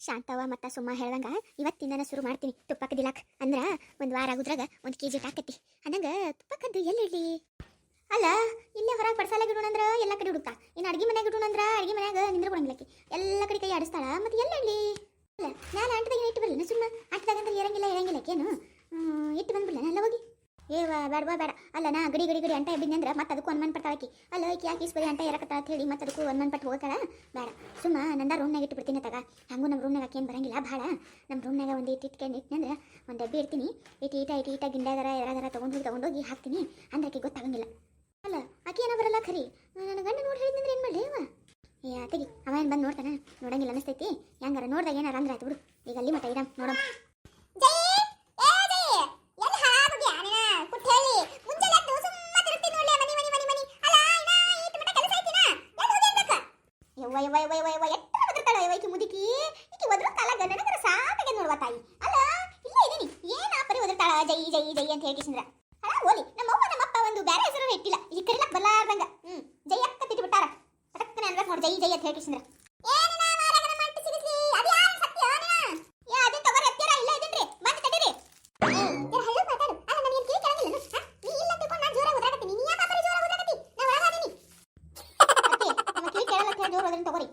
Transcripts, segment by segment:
ಶಾಂತವ ಮತ್ತು ಸುಮ್ಮ ಹೇಳ್ದಂಗ ಇವತ್ತಿಂದನ ಶುರು ಮಾಡ್ತೀನಿ ತುಪ್ಪಕ್ಕೆ ದಿಲಾಕ್. ಅಂದ್ರ ಒಂದು ವಾರ ಆಗುದ್ರಾಗ ಒಂದು ಕೆ ಜಿ ಟಾಕತಿ ತುಪ್ಪ ತುಪ್ಪಕ್ಕದ್ದು ಎಲ್ಲಿಡ್ಲಿ ಅಲ್ಲ, ಇಲ್ಲೇ ಹೊರಗೆ ಪಡ್ಸಾಲಾಗ ಅಂದ್ರ ಎಲ್ಲ ಕಡೆ ಹುಡುಕ್ತಾ. ಇನ್ನು ಅಡ್ಗೆ ಮನ್ಯಾಗ ಇಡೋಣಂದ್ರ ಅಡ್ಗೆ ಮನ್ಯಾಗ ನಿಂದ್ರ ಕೊಡಂಗಿಲ್ಲಕ್ಕೆ ಎಲ್ಲ ಕಡೆ ಕೈ ಆಡಿಸ್ತಾಳ, ಮತ್ತೆ ಎಲ್ಲಿಡ್ಲಿ ಅಲ್ಲ, ನಾನು ಆಟದಾಗ ಇಟ್ಟು ಬರಲಿ ಸುಮ್ಮ. ಆಟದಾಗ ಅಂದ್ರೆ ಇರಂಗಿಲ್ಲ ಇರಂಗಿಲ್ಲ ಏನು ಇಟ್ಟು ಬಂದ್ಬಿಡ್ಲ ಎಲ್ಲ ಹೋಗಿ ಏ ಬೇಡವಾ ಬೇಡ ಅಲ್ಲ, ನಾ ಗಡಿ ಗಡಿ ಗಡಿ ಅಂಟ ಅಂದ್ರೆ ಮತ್ತೆ ಅದಕ್ಕೂ ಅನ್ಮನ್ ಪಟ್ಟಾಕಿ ಅಲ್ಲ, ಈಕೆ ಯಾಕೆ ಇಸ್ಬರಿ ಅಂಟ ಇರಕತ್ತ ಅಂತ ಹೇಳಿ ಮತ್ತೆ ಅದಕ್ಕೂ ಅನುಮಾನ ಪಟ್ಟು ಹೋಗ್ತಾಳ? ಬೇಡ. ಸುಮ್ಮ ನಂದ ರೂಮ್ನಾಗ ಇಟ್ಟು ಬಿಡ್ತೀನಿ ತಗ. ಹಂಗೂ ನಮ್ಮ ರೂಮ್ನಾಗ ಆಕೇನು ಬರಂಗಿಲ್ಲ ಭಾಳ ನಮ್ಮ ರೂಮ್ನಾಗ ಒಂದು ಇಟ್ಟು ಇಟ್ಕೊಂಡು ಇಟ್ಟಿನಂದ್ರೆ ಒಂದು ಡಬ್ಬಿ ಇಡ್ತೀನಿ. ಇಟ್ಟು ಈಟ ಇಟ್ಟು ಈಟ ಗಿಂಡಾಗರ ಯಾರಾಗಾರ ತೊಗೊಂಡು ಹೋಗಿ ತೊಗೊಂಡೋಗಿ ಹಾಕ್ತೀನಿ. ಅಂದ್ರೆ ಆಕೆ ಗೊತ್ತಾಗಂಗಿಲ್ಲ. ಅಲ್ಲ, ಆಕೆ ಏನೋ ಬರಲ್ಲ ಖರಿ. ನನ್ನ ಗಂಡ ನೋಡಿ ಹೇಳಿದ್ರೆ ಏನು ಮಾಡಲಿ ಅವ ಏ ತೆಗಿ. ಅವ ಏನು ಬಂದು ನೋಡ್ತಾನೆ? ನೋಡಂಗಿಲ್ಲ ಅನಿಸ್ತೈತಿ. ಹೆಂಗಾರ ನೋಡ್ದಾಗ ಏನಾರ ಅಂದ್ರೆ ಆಯ್ತು ಬಿಡು. ಈಗ ಅಲ್ಲಿ ಮಟ್ಟ ಇಡಮ್, ನೋಡಮ್ ಯವ್ವ ಯವ್ವ ಯವ್ವ ಯವ್ವ ಯವ್ವ ಎಟ್ಟ ಬದರ್ತಾಳ ಯವ್ವ ಈಕಿ ಮುದುಕಿ ಈಕಿ ಒದ್ರ ಕಾಲಾಗ ನನಗರ ಸಾಕಾಗೆ ನೋಡುವ ತಾಯಿ ಅಲ್ಲ ಇಲ್ಲೇ ಇದೀನಿ ಏನ ಪರಿ ಒದರ್ತಾಳ ಜೈ ಜೈ ಹೇಳಿಸಿದ್ರ ಅಲ್ಲ, ಓಲಿ, ನಮ್ಮ ಅವ್ವ, ನಮ್ಮ ಅಪ್ಪ ಒಂದು ಬೇರೆ ಹೆಸರು ಇಟ್ಟಿಲ್ಲ. ಈ ಕರಿಲಕ್ ಬಲ್ಲಾರ್ದಂಗ ಹ್ಮ್, ಜೈ ಅಕ್ಕ ತಿಟ್ಟು ಬಿಟ್ಟಾರ. ಪಟಕ್ಕನೆ ಅನ್ಬೇಕು ನೋಡಿ, ಜೈ ಜೈ ಅಂತ ಚಂದ್ರ ತಗೋರಿ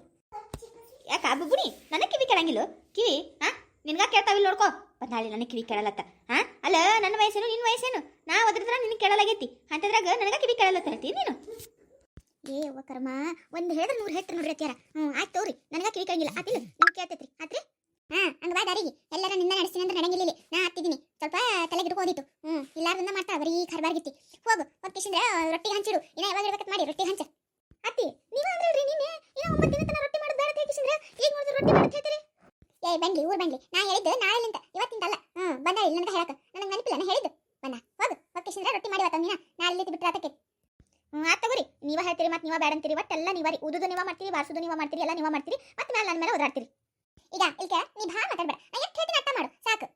ಯಾಕ ಬುಬ್ಬುಣಿ ನನಗೆ ಕಿವಿ ಕೇಳಂಗಿಲ್ಲ? ಕಿವಿ, ಹಾ? ನಿನ್ಗ ಕೇಳ್ತಾವಿಲ್ಲ ನೋಡ್ಕೋ. ನಾಳೆ ನನಗೆ ಕಿವಿ ಕೇಳಲತ್ತ ಅಲ್ಲ, ನನ್ನ ವಯಸ್ಸೇನು ನಿನ್ನ ವಯಸ್ಸೇನು? ನಾ ಒದ್ರದ್ರ ನಿನ್ನ ಕೇಳಲಾಗೈತಿ. ಅಂತದ್ರಾಗ ನನಗ ಕಿವಿ ಕೇಳಲತ್ತ ಹೇಳ್ತೀನಿ ನೀನು. ಏ, ಅವ್ವ ಕರ್ಮ, ಒಂದು ಹೇಳಿದ್ರೆ ನೂರು ಹೇಳ್ತಾರೆ ನೋಡ್ರಿ ಅತ್ಯಾರ ಹ್ಞೂ ಆಯ್ತು ತೋರಿ. ನನಗ ಕಿವಿ ಕೇಳಂಗಿಲ್ಲ. ಆತಿಲ್ಲ ನಿಮ್ಗೆ ಕೇಳ್ತೈತ್ರಿ ಆತ್ರಿ? ಹಾ, ಹಂಗ ಬಾ ದಾರಿಗೆ. ಎಲ್ಲರ ನಿಂದ ನಡೆಸ್ತೀನಿ ಅಂದ್ರೆ ಇಲ್ಲಿ. ನಾ ಹತ್ತಿದ್ದೀನಿ. ಸ್ವಲ್ಪ ತಲೆಗೆ ಹಿಡ್ಕೋದಿತ್ತು ಹ್ಞೂ ಇಲ್ಲಾರ್ದಿಂದ ಮಾಡ್ತಾ ಬರೀ ಖರ್ಬಾರ್ಗಿತ್ತಿ ಹೋಗು ಹೋಗ್ಕಿಸಿಂದ್ರೆ ರೊಟ್ಟಿ ಹಂಚಿಡು. ಇನ್ನ ಯಾವಾಗ ಇರ್ಬೇಕಂತ ಮಾಡಿ, ರೊಟ್ಟಿ ಹಂಚ. ಅತ್ತಿ, ನೀವು ಅಂದ್ರಲ್ರಿ ನೀನೆ ಇನ್ನ ಒಂಬತ್ತು ದಿನ ತನಕ ರೊಟ್ಟಿ ಮಾಡೋದು ಬೇಡ ಹೇಳ್ಕಿಸಿಂದ್ರೆ ಈಗ ನೋಡಿದ್ರೆ ರೊಟ್ಟಿ ಮಾಡೋದು ಹೇಳ್ತೀರಿ? ಏ ಬಂಗ್ಲಿ ಊರ್ ಬಂಗ್ಲಿ ನಾ ಹೇಳಿದ್ದು ನಾಳೆ ಇವತ್ತಿಂದಲ್ಲ. ಹ್ಞೂ ಬಂದ ಇಲ್ಲ ಹೇಳಕ ನನಗೆ ನೆನಪಿಲ್ಲ ನಾ ಹೇಳಿದ್ದು ಬಂದ ಹೋಗು ಹೋಗ್ಕಿಸಿಂದ್ರೆ ರೊಟ್ಟಿ ಮಾಡಿ ಅವತ್ತಿನ ನಾಳೆ ಬಿಟ್ಟರೆ ಆತಕ್ಕೆ ಹ್ಞೂ ಆತ್ ತಗೋರಿ ನೀವ ಹೇಳ್ತೀರಿ ಮತ್ತೆ ನೀವ ಬೇಡ ಅಂತೀರಿ, ಒಟ್ಟೆಲ್ಲ ನೀವ ರೀ. ಉದುದು ನೀವ ಮಾಡ್ತೀರಿ ವಾರ್ಸುದು ನೀವ ಮಾಡ್ತೀರಿ, ಎಲ್ಲ ನೀವ ಮಾಡ್ತೀರಿ, ಮತ್ತೆ ಮೇಲೆ ನನ್ನ ಮೇಲೆ ಓದಾಡ್ತೀರಿ. ಈಗ ಈಗ ನೀ ಭಾ ಮಾತಾಡ್ಬೇಡ. ಎಷ್ಟು ಹೇಳ್ತೀನಿ ಅರ್ಥ ಮಾಡು, ಸಾಕು.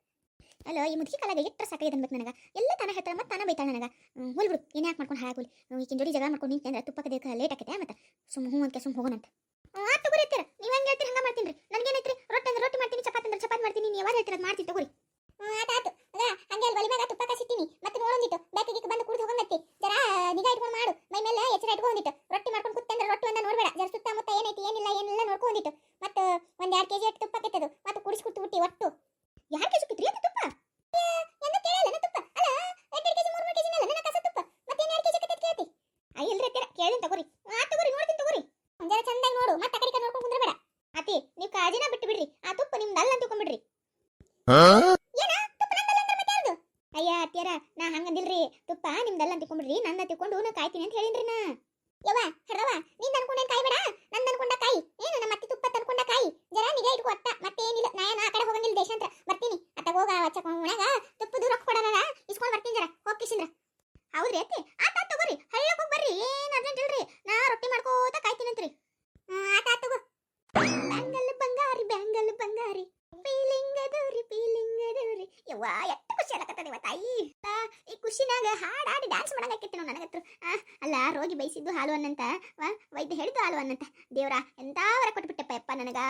ಅಲ್ಲ ಈ ಮುದುಕಿ ಕಾಲಾಗ ಎಟ್ರ ಸಾಕಾಗಿದೆ ಅನ್ಬೇಕು ನನಗೆ. ಎಲ್ಲ ತಾನ ಹೇಳ್ತಾರ ಮತ್ತೆ ತಾನ ಬೈತಾಳ ನನಗೆ. ಹೋಲ್ ಬಿಡು, ಏನೇ ಯಾಕೆ ಮಾಡ್ಕೊಂಡು ಹಾಳಾಗೋಲಿ ಈ ಜೋಡಿ ಜಗಳ ಮಾಡ್ಕೊಂಡು ನಿಂತೆ ಅಂದ್ರೆ ತುಪ್ಪಕ್ಕೆ ಲೇಟ್ ಆಕೈತೆ ಮತ್ತೆ ಸುಮ್ಮ ಹ್ಞೂ ಅಂತ ಹೋಗೋಣ ಹೋಗೋಣಂತ. ಆ ತಗೋರಿ ಅತ್ತೀರ ನೀವು ಹೆಂಗೆ ಹೇಳ್ತೀರಿ ಹಂಗೆ ಮಾಡ್ತೀನಿ ರೀ ನನಗೇನೈತ್ರಿ ರೊಟ್ಟಿ ಅಂದ್ರೆ ರೊಟ್ಟಿ ಮಾಡ್ತೀನಿ ಚಪಾತಿ ಅಂದ್ರೆ ಚಪಾತಿ ಮಾಡ್ತೀನಿ ನೀವು ಯಾವಾಗ ಹೇಳ್ತೀರ ಮಾಡ್ತೀನಿ ತಗೋರಿ ಆತಾತು ಅದ ಹಂಗೆ ಅಲ್ಲಿ ಒಲಿ ಮ್ಯಾಗ ತುಪ್ಪ ಕಾಸಿಟ್ಟಿನಿ ಮತ್ತೆ ನೋಡೊಂದಿಟ್ಟು ಬ್ಯಾಕಿಗೆ ಬಂದು ಕುಡಿದು ಹೋಗಂಗತ್ತಿ ಜರ ನಿಗಾ ಇಟ್ಕೊಂಡು ಮಾಡು ಮೈ ಮೇಲೆ ಎಚ್ಚರ ಇಟ್ಕೊಂಡಿಟ್ಟು ರೊಟ್ಟಿ ಮಾಡ್ಕೊಂಡು ಕುತ್ತಂದ್ರೆ ರೊಟ್ಟಿ ಒಂದ ನೋಡ್ಬೇಡ ಜರ ಸುತ್ತಮುತ್ತ ಏನೈತಿ ಏನಿಲ್ಲ ಏನಿಲ್ಲ ನೋಡ್ಕೊಂಡಿಟ್ಟು ಮತ್ತೆ ಎರಡು ಕೆಜಿ ಅಷ್ಟು ತುಪ್ಪ ಕೆತ್ತದು. ಮತ್ತೆ ಕುಡಿಸಿ ಕುಟ್ಟು ಬಿಟ್ಟಿ ಒಟ್ಟು. ಯಾರು ಕೆಜಿ ಕಿತ್ರಿ ಅದು ತುಪ್ಪ? ಎಂದು ಕೇಳಲ್ಲ ತುಪ್ಪ? ಅಲ್ಲ ಎರಡು ಕೆಜಿ ಮೂರು ಕೆಜಿ ಮೇಲೆ ನನ್ನ ಕಸ ತುಪ್ಪ. ಮತ್ತೆ ಎರಡು ಕೆಜಿ ಕತ್ತೆ ಕೇಳ್ತಿ. ಅಯ್ಯ ಇಲ್ರಿ ಅತ್ತೀರ ಕೇಳಿನ್ ತಗೋರಿ. ಆ, ತಗೋರಿ, ನೋಡ್ತೀನಿ ತಗೋರಿ. ಜರ ಚಂದಾಗಿ ನೋಡು. ಮತ್ತೆ ಆ ಕಡೆ ನೋಡ್ಕೊಂಡು ಕುಂದ್ರಬೇಡ. ಅತಿ ನೀವು ಕಾಜಿನ ಬಿಟ್ಟು ಬಿಡ್ರಿ ಆ ತುಪ್ಪ ನಿಮ್ದು ಅಲ್ಲ ಅಂತ ಮತ್ತೆ ಅಯ್ಯ ಅತ್ಯಾರ ನಾ ಹಂಗಂದಿಲ್ರಿ. ತುಪ್ಪ ನಿಮ್ದಲ್ಲ ಅಂತ ತಿಳ್ಕೊಂಬಿಡ್ರಿ ನನ್ನ ತಿಳ್ಕೊಂಡು ನಾ ಕಾಯ್ತೀನಿ ಅಂತ ಹೇಳಿನ್ರಿ ನಾ ಯವ್ವ ಹಡ್ದವ ನೀನ್ ಅನ್ಕೊಂಡೇನ್ ಕಾಯಿ ಬೇಡ ನಂದ್ ಅನ್ಕೊಂಡ ಕಾಯಿ ಏನು ನಮ್ಮ ಅತ್ತಿ ತುಪ್ಪ ತನ್ಕೊಂಡ ಕಾಯಿ ಜರ ನಿಗಾ ಇಟ್ಕೋ ಅತ್ತ ಮತ್ತೆ ಏನಿಲ್ಲ ನಾ ಏನ್ ಆ ಕಡೆ ಹೋಗಂಗಿಲ್ಲ ದೇಶಾಂತರ ಬರ್ತೀನಿ ಹೋಗ ವಚ್ಚ ಮನ್ಯಾಗ ತುಪ್ಪದ ರೊಕ್ಕ ಕೊಡಲ್ಲ ಇಸ್ಕೊಂಡ್ ಬರ್ತೀನಿ ಜರ. ಹೋಗ್ಕಿಸಿಂದ್ರ ಹೌದ್ರಿ ಅತ್ತಿ. ಆತ ತಗೋರಿ. ಹಳ್ಳಕ್ ಹೋಗಿ ಬರ್ರಿ. ಏನ್ ಅರ್ಜೆಂಟ್ ಇಲ್ರಿ. ನಾ ರೊಟ್ಟಿ ಮಾಡ್ಕೋತ ಕಾಯ್ತೀನಂತ್ರಿ. ಆತ ತಗೋ. ಬ್ಯಾಂಗಲ್ ಬಂಗಾರಿ ಬ್ಯಾಂಗಲ್ ಬಂಗಾರಿ. ಫೀಲಿಂಗ್ ಅದೂರಿ ಫೀಲಿಂಗ್ ಅದೂರಿ. ಯವ್ವ, ಎಷ್ಟು ಖುಷಿ ಆಗತ್ತದ ಇವ ತಾಯಿ. ಈ ಖುಷಿನಾಗ ಹಾಡಾಡಿ ಡ್ಯಾನ್ಸ್ ಮಾಡಂಗಾಕಿತ್ತು ನನಗತ್ರ. ಅಲ್ಲ, ರೋಗಿ ಬೈಸಿದ್ದು ಹಾಲು ಅನ್ನಂತ. ವೈದ್ಯ ಹೇಳಿದ್ದು ಹಾಲು ಅನ್ನಂತ. ದೇವ್ರ ಎಂತ ವರ ಕೊಟ್ಬಿಟ್ಟೆಪ್ಪ ಯಪ್ಪ ನನಗ.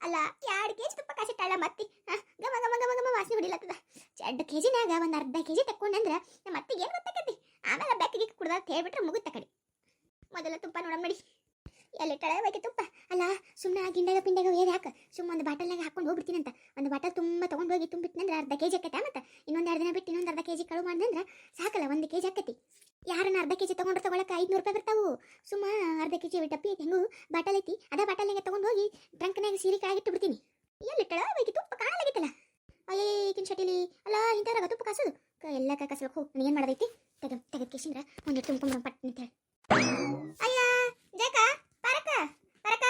ಅಲ್ಲ, ಎರಡು ಕೆಜಿ ತುಪ್ಪ ಕಾಸಿಟ್ಟಾಳ ಮತ್ತಿ. ಗಮ ಗಮ ಗಮ ಗಮ ವಾಸನೆ ಹೊಡಿಲತ್ತದ. ಎರಡು ಕೆಜಿನಾಗ ಒಂದು ಅರ್ಧ ಕೆಜಿ ತಕ್ಕೊಂಡಂದ್ರೆ ನಮ್ಮ ಅತ್ತಿಗೆ ಏನು ಗೊತ್ತಾಕತಿ ಆಮೇಲೆ ಬೆಕ್ಕಿಗೆ ಕುಡ್ದಾಗ ಹೇಳ್ಬಿಟ್ರೆ ಮುಗಿತ ಕಡೆ ಮೊದಲ ತುಪ್ಪ ನೋಡಂಬಡಿ ಎಲ್ಲಿಟ್ಟಾಳೆ ಬೈಕೆ ತುಪ್ಪ. ಅಲ್ಲ ಸುಮ್ಮನೆ ಗಿಂಡಾಗ ಪಿಂಡಾಗ ಏರ್ ಹಾಕ ಸುಮ್ಮ ಒಂದು ಬಾಟಲ್ನಾಗ ಹಾಕೊಂಡು ಹೋಗ್ಬಿಡ್ತೀನಂತ. ಒಂದು ಬಾಟಲ್ ತುಂಬ ತೊಗೊಂಡು ಹೋಗಿ ತುಂಬಿಟ್ನಂದ್ರೆ ಅರ್ಧ ಕೆಜಿ ಆಕೈತೆ ಮತ್ತೆ? ಇನ್ನೊಂದು ದಿನ ಬಿಟ್ಟು ಇನ್ನೊಂದು ಅರ್ಧ ಕೆಜಿ ಕಳು ಮಾಡಿದ್ರೆ ಸಾಕಲ್ಲ, ಒಂದು ಕೆಜಿ ಆಕೈತಿ ಯಾರನ್ನ ಅರ್ಧ ಕೆಜಿ ತೊಗೊಂಡ್ರೆ ತೊಗೊಳಕ್ಕೆ ಐದುನೂರು ರೂಪಾಯಿ ಬರ್ತಾವು. ಸುಮ್ಮ ಅರ್ಧ ಕೆಜಿ ಐತಿ ಹೆಂಗು ಬಾಟಲ್ ಐತಿ ಅದ ಬಾಟಲ್ನಾಗ ತಗೊಂಡು ಹೋಗಿ ಟ್ರಂಕ್ನಾಗ ಸೀರೆ ಕೆಳಗಿಟ್ಟು ಬಿಡ್ತೀನಿ ಎಲ್ಲಿಟ್ಟಳ ಬೈಕಿ ತುಪ್ಪ ಕಾಣಲಾಗಿತ್ತಲ್ಲ ಅಯ್ಯೇ ಈಗಿನ ಶಟಿಲಿ ಅಲ್ಲ ಇಂಥವ್ರಾಗ ತುಪ್ಪ ಕಾಸೋದು ಕ- ಎಲ್ಲ ಕಸಬೇಕು ಹೋಗಿ ಏನು ಮಾಡೋದೈತಿ ತೆಗ ತೆಗೆದ ಕೇಸಿಂದ್ರ ಒಂದು ತುಂಬ್ಕೊಂಡ್ರ ಪಟ್ ಅಂತ ಹೇಳಿ ಅಯ್ಯ ಜಯಕ ಪರಕ ಪರಕ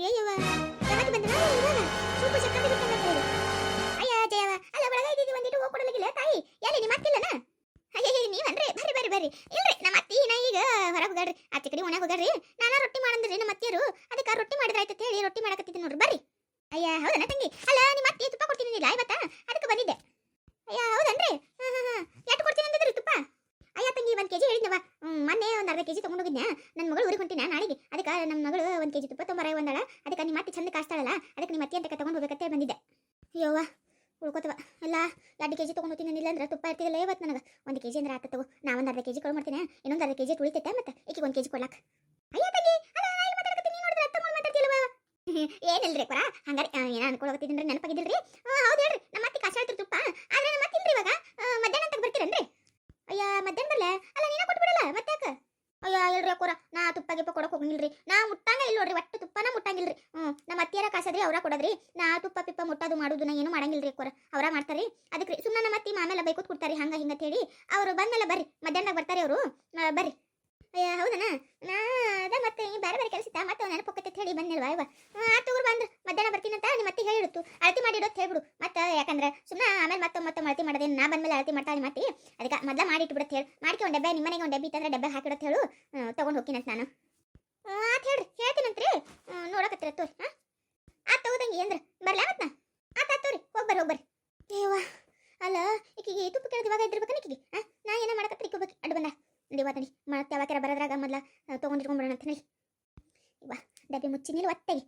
ಏಯವ ಯಾವತ್ತು ಬಂದ ಸೂಪರ್ ಚಕ್ಕ ಅಯ್ಯ ಜಯವ ಅಲ್ಲ, ಒಳಗೆ ಇದ್ದೀವಿ ಒಂದಿಟ್ಟು ಹೋಗಿ ತಾಯಿ. ಎಲ್ಲಿ ನಿಮ್ಮ ಅತ್ತಿಲ್ಲನ ಅಯ್ಯ ನೀವನ್ರಿ? ಬರ್ರಿ ಬರ್ರಿ ಬರ್ರಿ. ಇಲ್ರಿ, ನಮ್ಮ ಅತ್ತಿ, ನಾ ಈಗ ಹೊರಗೆ ಹೋಗಾಡ್ರಿ ಆಚೆ ಕಡೆ ಓಣ್ಯಾಗ ಹೋಗಾಡ್ರಿ ನಾನ ರೊಟ್ಟಿ ಮಾಡಂದ್ರಿ ನಮ್ಮ ಅತ್ತಿಯರು. ಅದಕ್ಕೆ ರೊಟ್ಟಿ ಮಾಡಿದ್ರೆ ಆಯ್ತು ಹೇಳಿ, ರೊಟ್ಟಿ ಮಾಡಕತ್ತಿದ್ದೀನಿ ನೋಡ್ರಿ, ಬರ್ರಿ. ಅಯ್ಯ, ಹೌದನ ತಂಗಿ? ಅಲ್ಲ, ನಿಮ್ಮ ಅತ್ತಿ ತುಪ್ಪ ಕೊಡ್ತೀನಿ ಇಲ್ಲ ಇವತ್ತ ಅದಕ್ಕೆ ಬಂದಿದ್ದೆ ಅಯ್ಯ ಹೌದನ್ರಿ ಹಾಂ ಹಾಂ ಹಾಂ ಎಷ್ಟು ಕೊಡ್ತೀನಿ ಅಂದಿದ್ರಿ ತುಪ್ಪ ಅಯ್ಯ ತಂಗಿ ಒಂದು ಕೆಜಿ ಹೇಳಿದ್ನವ ಹ್ಮ್, ಮೊನ್ನೆ ಒಂದು ಅರ್ಧ ಕೆಜಿ ತಗೊಂಡೋಗಿದ್ನ ನನ್ನ ಮಗಳು ಊರಿಗೆ ಹೊಂಟಿನ ನಾಳೆಗೆ ಅದಕ್ಕೆ ನಮ್ಮ ಮಗಳು ಒಂದು ಕೆಜಿ ತುಪ್ಪ ತೊಂಬರ ಒಂದಾಳ ಅದಕ್ಕೆ ನಿಮ್ಮ ಅತ್ತೆ ಚಂದ ಕಾಸ್ತಾಳಲ್ಲ, ಅದಕ್ಕೆ ನಿಮ್ಮ ಅತ್ತಿ ಅಂತ ತಗೊಂಡು ಹೋಗ್ಬೇಕಂತ ಬಂದಿದ್ದೆ. ಯವ್ವ ಉಳ್ಕೋತವ. ಅಲ್ಲ ಎರಡು ಕೆ ಜಿ ತೊಗೊಂಡು ಹೋಗ್ತೀನಿ ಇಲ್ಲ ಅಂದ್ರೆ ತುಪ್ಪ ಇರ್ತಿದಲ್ಲ ಇವತ್ತು ನನಗೆ. ಒಂದು ಕೆ ಜಿ ಅಂದ್ರೆ ಆತ ತಗೋ ನಾ ಒಂದು ಅರ್ಧ ಕೆ ಜಿ ಕಳು ಮಾಡ್ತೀನಿ, ಇನ್ನೊಂದು ಅರ್ಧ ಕೆ ಜಿ ಉಳಿತೈತೆ ಮತ್ತೆ, ಈಕಿಗೆ ಒಂದು ಕೆ ಜಿ ಕೊಡ್ಲಾಕ. ಅಯ್ಯ ತಂಗಿ ಏನಿಲ್ರಿ ಪರ, ಹಂಗಾರೆ ಏನ ಅನ್ಕೊಳಕತ್ತಿದ್ರಿ ನೆನಪಾಗಿದ್ದಿಲ್ರಿ? ಹೌದು ಹೇಳ್ರಿ, ನಮ್ಮ ಅತ್ತೆ ಕಾಸಾಳ್ತಿರ್ ತುಪ್ಪ. ಆದ್ರೆ ನಮ್ಮ ಅತ್ತಿಲ್ರಿ ಇವಾಗ? ಮಧ್ಯಾಹ್ನ ಅಂತ ಬರ್ತೀರನ್ರಿ? ಅಯ್ಯ, ಮಧ್ಯಾಹ್ನ ಬರಲ್ಲ ಅಲ್ಲ ನೀನ ಕೊಟ್ಬಿಡಲ್ಲ ಮತ್ತೆ ಯಾಕ ಅಯ್ಯ ಇಲ್ರಿ ಅಕ್ಕೋರ, ನಾ ತುಪ್ಪ ಗಿಪ್ಪ ಕೊಡಕ್ ಹೋಗಂಗಿಲ್ರಿ. ನಾ ಮುಟ್ಟಂಗ ಇಲ್ಲ ನೋಡ್ರಿ ಒಟ್ಟು ತುಪ್ಪನ ಮುಟ್ಟಂಗಿಲ್ರಿ. ಹ್ಞೂ ನಮ್ಮ ಅತ್ತಿಯರ ಕಾಸದ್ರಿ, ಅವ್ರ ಕೊಡದ್ರಿ ನಾ ತುಪ್ಪ ಪಿಪ್ಪ ಮುಟ್ಟೋದು ಮಾಡೋದು ನಾ ಏನು ಮಾಡಂಗಿಲ್ರಿ ಅಕ್ಕೋರ ಅವ್ರ ಮಾಡ್ತಾರಿ ಅದಕ್ಕೆ ರೀ ಸುಮ್ಮನೆ ನಮ್ಮ ಅತ್ತಿ ಆಮೇಲೆ ಬೈಕೋತ್ ಕೊಡ್ತಾರಿ ಹಂಗ ಹಿಂಗ ಹೇಳಿ ಅವ್ರು ಬಂದ್ಮೇಲೆ ಬರ್ರಿ ಮಧ್ಯಾಹ್ನದಾಗ ಬರ್ತಾರೆ ಅವರು ಬರ್ರಿ ಅಯ್ಯ ಹೌದನ ನಾ ಅದ ಮತ್ತೆ ಈ ಬೇರೆ ಬೇರೆ ಕೆಲಸ ಇತ್ತ ಮತ್ತೆ ಅವ್ನು ನೆನಪೊಕ್ಕತ್ತೆ ಹೇಳಿ ಬಂದಿಲ್ವಾ ಇವ ಆ ತಗೋರ್ ಬಂದ್ರ ಮಧ್ಯಾಹ್ನ ಬರ್ತೀನಿ ಹೇಳಿಡ್ತು ಅಳತಿ ಮಾಡಿಡೋದು ಹೇಳ್ಬಿಡು. ಮತ್ತೆ ಯಾಕಂದ್ರೆ ಸುಮ್ಮನೆ ಆಮೇಲೆ ಮತ್ತೆ ಮತ್ತೆ ಅಳತಿ ಮಾಡೋದೇನು ನಾ ಬಂದ್ಮೇಲೆ ಅಳತಿ ಮಾಡ್ತಾ ಮಾಡ್ತಿ ಅದಕ್ಕೆ ಮೊದಲ ಮಾಡಿಟ್ಬಿಡುತ್ತೆ ಹೇಳಿ. ಮಾಡ್ಕೊಂಡು ಡಬ್ಬೆ ನಿಮ್ಮನೆಗೆ ಒಂದು ಡಬ್ಬಿ ಇತ್ತಂದ್ರೆ ಡಬ್ಬೆ ಹಾಕಿಡತ್ ಹೇಳು. ತಗೊಂಡು ಹೋಗ್ತೀನಂತ ನಾನು. ಆತ್ ಹೇಳ್ರಿ. ಹೇಳ್ತೀನಂತ್ರಿ ನೋಡಕತ್ತಿರ ತೋರಿ, ಹಾಂ? ಆತ್ ತಗೋದಂಗೆ ಅಂದ್ರೆ. ಬರ್ಲಾ ಮತ್ತ ಆತ್ ತೋರಿ. ಹೋಗ್ಬರ್ರಿ ಹೋಗ್ಬರ್ರಿ ಏವ ಅಲ್ಲ, ಈಕಿಗೆ ತುಪ್ಪ ಕೇಳಿದ ಇವಾಗ ಇದ್ದಿರ್ಬೇಕನ ಈಕಿಗೆ, ಹಾಂ? ನಾ ಏನೋ ಮಾಡಕತ್ರಿ ಇಕ್ಕೋಬೇಕು ಅಡ್ಡು ಬಂದ ನಡಿವಾ ತಡಿ. ಮತ್ತೆ ಯಾವಾಗ ಬರೋದ್ರಾಗ ಮೊದ್ಲ ತೊಗೊಂಡಿಟ್ಕೊಂಡ್ಬಿಡೋಣ ಅಂತ ನಡಿ. ಇವ, ಡಬ್ಬಿ ಮುಚ್ಚಿನಿಲ್ಲ ಒತ್ತೆಗಿ ಮತ್ತೆ ಚಲಿ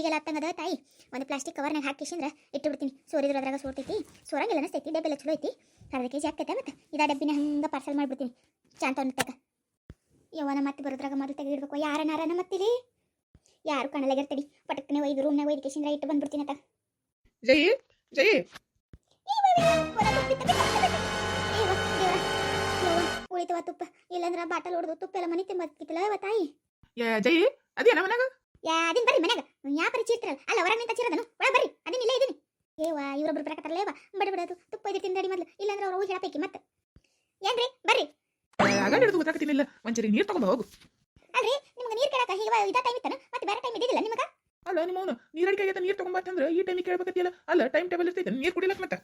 ಸೀರೆಗೆಲ್ಲ ಹತ್ತಂಗದ ತಾಯಿ. ಒಂದು ಪ್ಲಾಸ್ಟಿಕ್ ಕವರ್ನಾಗ ಹಾಕಿಸಿಂದ್ರ ಇಟ್ಟು ಬಿಡ್ತೀನಿ ಸೋರಿದ್ರ ಅದ್ರಾಗ ಸೋರ್ತೈತಿ. ಸೋರಂಗಿಲ್ಲ ಅನಿಸ್ತೈತಿ ಡಬ್ಬೆಲ್ಲ ಚಲೋ ಐತಿ. ಅರ್ಧ ಕೆ ಜಿ ಆಗ್ತೈತೆ ಮತ್ತೆ? ಇದಾ ಡಬ್ಬಿನ ಹಂಗೆ ಪಾರ್ಸಲ್ ಮಾಡಿಬಿಡ್ತೀನಿ. ಚಾಂತ ಅನ್ನತ್ತಾಗ ಯವ್ವನ ಮತ್ತೆ ಬರೋದ್ರಾಗ ಮೊದಲು ತೆಗೆದಿಡ್ಬೇಕು. ಯಾರನಾರನ ಮತ್ತಿಲಿ? ಯಾರು ಕಣ್ಣಲಾಗಿರ್ತಡಿ ಪಟಕ್ಕನೆ ಒಯ್ದು ರೂಮ್ನಾಗ ಒಯ್ದು ಕೇಸಿಂದ್ರ ಇಟ್ಟು ಬಂದ್ಬಿಡ್ತೀನಿ ಅತ್ತ. ಜೈ ಜೈ ಉಳಿತವ ತುಪ್ಪ. ಇಲ್ಲಂದ್ರ ಬಾಟಲ್ ಹೊಡೆದು ತುಪ್ಪ ಎಲ್ಲ ಮನೆ ತಿಂಬತ್ತಿತ್ತಲ್ಲ ತಾಯಿ? ಜೈ ಅದೇನ ಮನ್ಯಾಗ? ಯಾ ಅದಿನ್ ಬರ್ರಿ ಮನ್ಯಾಗ. ಯಾ ಪರಿ ಇರ್ತಾರಲ್ಲ ಅಲ್ಲ ಹೊರಗೆ ನಿಂತ ಚಿರದನು. ಒಳ ಬರ್ರಿ. ಅದನ್ನ ಇಲ್ಲೇ ಇದೀನಿ. ಏವ ಇವರೊಬ್ರು ಬರಕತ್ತಾರಲ್ಲ ಏವ ಬಡಿ ಬಿಡೋದು. ತುಪ್ಪ ಇದ್ದು ತಿಂದಡಿ ಮೊದ್ಲು. ಇಲ್ಲಂದ್ರ ಅವ್ರು ಹೇಳಬೇಕಿ ಮತ್ತೆ. ಏನ್ರಿ? ಬರ್ರಿ. ಆಗ ಹಿಡಿದು ಗೊತ್ತಾಗ್ತಿನಿಲ್ಲ ಒಂಚರಿ ನೀರ್ ತಗೊಂಡ್ ಹೋಗು. ಅಲ್ರಿ ನಿಮ್ಗೆ ನೀರ್ ಕೇಳಕ ಹೀಗೆ ಇದ ಟೈಮ್ ಇತ್ತನ? ಮತ್ತೆ ಬೇರೆ ಟೈಮ್ ಇದ್ದಿಲ್ಲ ನಿಮಗ? ಅಲ್ಲ ನಿಮ್ಮ ಅವನು ನೀರ್ ಅಡಿಕೆ ಆಗೈತೆ ನೀರ್ ತಗೊಂಬತ್ತಂದ್ರ ಈ ಟೈಮ್ ಕೇಳ್ಬೇಕತ್ತಿಲ್ಲ ಅಲ್ಲ ಟೈಮ್ ಟೇಬಲ್ ಇರ್ತೈತೆ ನೀರ್ ಕುಡಿಲಕ್ ಮತ್ತೆ?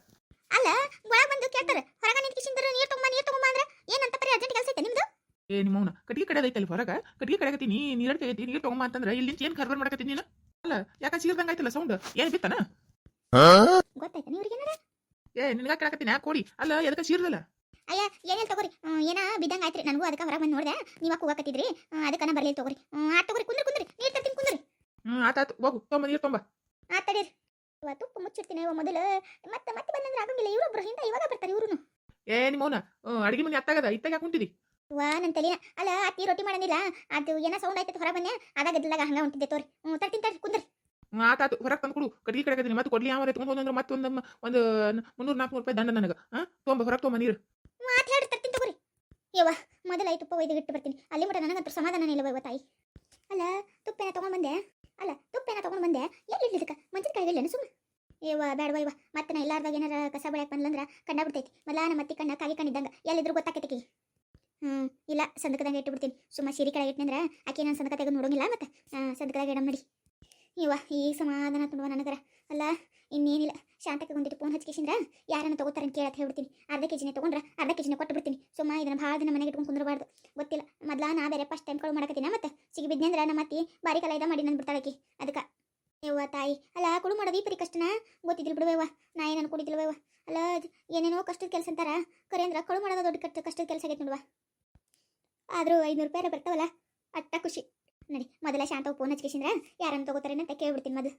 ಅಲ್ಲ ಒಳಗ್ ಬಂದು ಕೇಳ್ತಾರೆ. ಹೊರಗ ನಿಂತ ಕಿಶಿಂದ್ರ ನೀರ್ ತಗೊಂಬ ನೀರ್ ತಗೊಂಬ ಅಂದ್ರೆ ಏನಂತ ಪರಿ ಅರ್ಜೆಂಟ್ ಕೆಲಸ ಐತೆ ನಿಮ್ದು? ಏ ನಿಮ್ಮ ಅವನು. ಕಟ್ಟಿಗೆ ಅಲ್ಲಿ ಹೊರಗ? ಕಟ್ಟಿಗೆ ಕಡೆಗತ್ತೀನಿ ನೀರ್ ನೀರಡ್ ಆಗೈತಿ ನೀರ್ ತಗೊಂಬ ಅಂತಂದ್ರೆ ಇಲ್ಲಿ ಏನ್ ಕರ್ಬರ್ ಮಾಡಕತ್ತೀನಿ ನೀನು? ಅಲ್ಲ ಯಾಕ ಸೀರ್ದಂಗ ಆಯ್ತಲ್ಲ ಸೌಂಡ್ ಏನ್ ಬಿತ್ತನ? ಗೊತ್ತಾಯ್ತಾ ನೀವ್ರಿಗೆ ಏ ನಿನ್ಗ ಕೇಳಕತ್ತೀನಿ ಯಾಕೆ ಕೊಡಿ ಅಲ್ಲ ಎದಕ್ಕೆ ಸೀರ್ದಲ್ಲ? ಅಯ್ಯ ಏನೇನ್ ತಗೋರಿ. ಏನ ಬಿದ್ದಂಗ ಆಯ್ತ್ರಿ. ನನಗೂ ಅದಕ್ಕೆ ಹೊರಗೆ ಬಂದು ನೋಡ್ದೆ. ನೀವ ಕೂಗಕತ್ತಿದ್ರಿ ಅದಕ್ಕೆ ನಾ ಬರ್ಲಿ ತಗೋರಿ. ಆ ತಗೋರಿ ಕುಂದ್ರಿ ಕುಂದ್ರಿ. ನೀರ್ ತರ್ತೀನಿ ಕುಂದ್ರಿ. ಹ್ಮ್ ಆತಾತು ಹೋಗು. ತೊಂಬ ನೀರ್ ತೊಂಬ. ಆ ತಡೀರಿ ಇವತ್ತು ತುಪ್ಪ ಮುಚ್ಚಿರ್ತೀನಿ ಮೊದಲು. ಮತ್ತೆ ಮತ್ತೆ ಬಂದಂದ್ರೆ ಆಗಂಗಿಲ್ಲ. ಇವರೊಬ್ರು ಹಿಂದೆ ಇವಾಗ ಬರ್ತಾರೆ ಇವ್ರು ಏ ನಿಮ್ಮ ಅಡಿಗೆ ಮನೆ ಅತ್ತಾಗದ? ಇತ್ತಾಗ ಕುಂತಿದಿ? ವಾ ನನ್ನ ತಲಿನ ಅಲ್ಲ ಅತ್ತಿ ರೊಟ್ಟಿ ಮಾಡಂಗಿಲ್ಲ ಅದು ಏನ ಸೌಂಡ್ ಆಯ್ತದ ಹೊರ ಬಂದೆ. ಅದಾಗ ಇದ್ದಾಗ ಹಂಗ ಹೊಂಟಿದ್ದೆ ತೋರಿ. ಹ್ಞೂ ತರ್ತೀನಿ ತರ್ರಿ ಕುಂದ್ರಿ. ಹ್ಮ್, ಆತಾತು ಹೊರಗೆ ತಂದು ಕೊಡು. ಕಟ್ಟಿಗೆ ಕಡೆಗತ್ತೀನಿ ಮತ್ತೆ ಕೊಡ್ಲಿ ಯಾವ ಹೋದಂದ್ರೆ ಮತ್ತೊಂದು ಒಂದು ಮುನ್ನೂರು ನಾಲ್ಕು ರೂಪಾಯಿ ದಂಡ ನನಗೆ. ಹಾ ತೊಂಬ ಹೊರಗೆ ತೊಂಬ ನೀರು. ಹೇಳಿ ತರ್ತೀನಿ ತಗೋರಿ. ಯವ್ವ ಮೊದಲ ಐ ತುಪ್ಪ ಒಯ್ದು ಇಟ್ಟು ಬರ್ತೀನಿ. ಅಲ್ಲಿ ಮಟ ನನಗಂತೂ ಸಮಾಧಾನ ಇಲ್ಲ ಇವ ತಾಯಿ. ಅಲ್ಲ ತುಪ್ಪೇನ ತಗೊಂಡ್ ಬಂದೆ. ಅಲ್ಲ ತುಪ್ಪೇನ ತಗೊಂಡ್ ಬಂದೆ. ಎಲ್ಲಿ ಇಡ್ಲಿದಕ್ಕ ಮಂಚಿನ ಕಾಯಿಲ್ಲ ಸುಮ್ಮನೆ ಏವ ಬೇಡವ ಇವ ಮತ್ತೆ ನಾ ಇಲ್ಲಾರ್ದಾಗ ಏನಾರ ಕಸ ಬೆಳೆಯಕ್ಕೆ ಬಂದ್ಲಂದ್ರೆ ಕಂಡ ಬಿಡ್ತೈತಿ. ಮೊದಲ ನಮ್ಮ ಅತ್ತಿ ಕಣ್ಣ ಕಾಗಿ ಕಣ್ಣಿದ್ದಂಗೆ ಎಲ್ಲಿದ್ರು ಗೊತ್ತಾಕೈತಿ ಹ್ಞೂ ಇಲ್ಲ, ಸಂದಕದಾಗ ಇಟ್ಟು ಬಿಡ್ತೀನಿ ಸುಮ್ಮ ಸೀರೆ ಕೆಳಗೆ ಇಟ್ನಂದ್ರ ಆಕೆ ನಾನು ಸಂದಕ ತೆಗೆದು ನೋಡೋಂಗಿಲ್ಲ ಮತ್ತೆ? ಸಂದಕದಾಗ ಇಡಮ್ ಮಾಡಿ ಇವ ಈಗ ಸಮಾಧಾನ ತುಂಬುವ ನನಗರ. ಅಲ್ಲ, ಇನ್ನೇನಿಲ್ಲ. ಶಾಂತಕ್ಕೆ ಒಂದಿಟ್ಟು ಫೋನ್ ಹಚ್ಕೇಸಿಂದ್ರ ಯಾರನ್ನ ತಗೋತಾರೆ ಅಂತ ಕೇಳತ್ತೆ ಹೇಳ್ಬಿಡ್ತೀನಿ. ಅರ್ಧ ಕೆ ಜಿನೇ ತೊಗೊಂಡ್ರೆ ಅರ್ಧ ಕೆ ಜಿನೇ ಕೊಟ್ಟು ಬಿಡ್ತೀನಿ ಸುಮ್ಮ ಇದನ್ನ ಭಾಳ ದಿನ ಮನೆಗೆ ಇಟ್ಕೊಂಡು ಕುಂದ್ರಬಾರ್ದು. ಗೊತ್ತಿಲ್ಲ. ಮೊದಲ ನಾ ಬೇರೆ ಫಸ್ಟ್ ಟೈಮ್ ಕಳು ಮಾಡಕತ್ತೀನಿ ಮತ್ತೆ? ಸಿಗಿ ಬಿದ್ನಂದ್ರ ನಮ್ಮ ಅತ್ತಿ ಬಾರಿ ಕಲ ಇದ ಮಾಡಿ ನಂದು ಬಿಡ್ತಾಳಕಿ ಅದಕ್ಕೆ ಯವ್ವ ತಾಯಿ. ಅಲ್ಲ, ಕುಡು ಮಾಡೋದು ಈ ಪರಿ ಕಷ್ಟನ. ಗೊತ್ತಿದ್ರು ಬಿಡುವವ ನಾ ಏನು ಅನ್ಕೊಂಡಿದ್ದಿಲ್ವವ ಅಲ್ಲ ಏನೇನೋ ಕಷ್ಟದ ಕೆಲಸ ಅಂತಾರ. ಕರೆ ಅಂದ್ರ ಮಾಡೋದು ದೊಡ್ಡ ಕಷ್ಟ, ಕಷ್ಟದ ಕೆಲಸ ಆಗೈತೆ ನೋಡುವ. ಆದರೂ ಐನೂರು ರೂಪಾಯಿ ಬರ್ತಾವಲ್ಲ? ಅಟ್ಟ ಖುಷಿ. ನಡಿ, ಮೊದಲ ಶಾಂತ ಫೋನ್ ಹಚ್ಕೇಸಿಂದ್ರ ಯಾರನ್ನ ತಗೋತಾರೇನಂತ ಕೇಳ್ಬಿಡ್ತೀನಿ ಮೊದಲು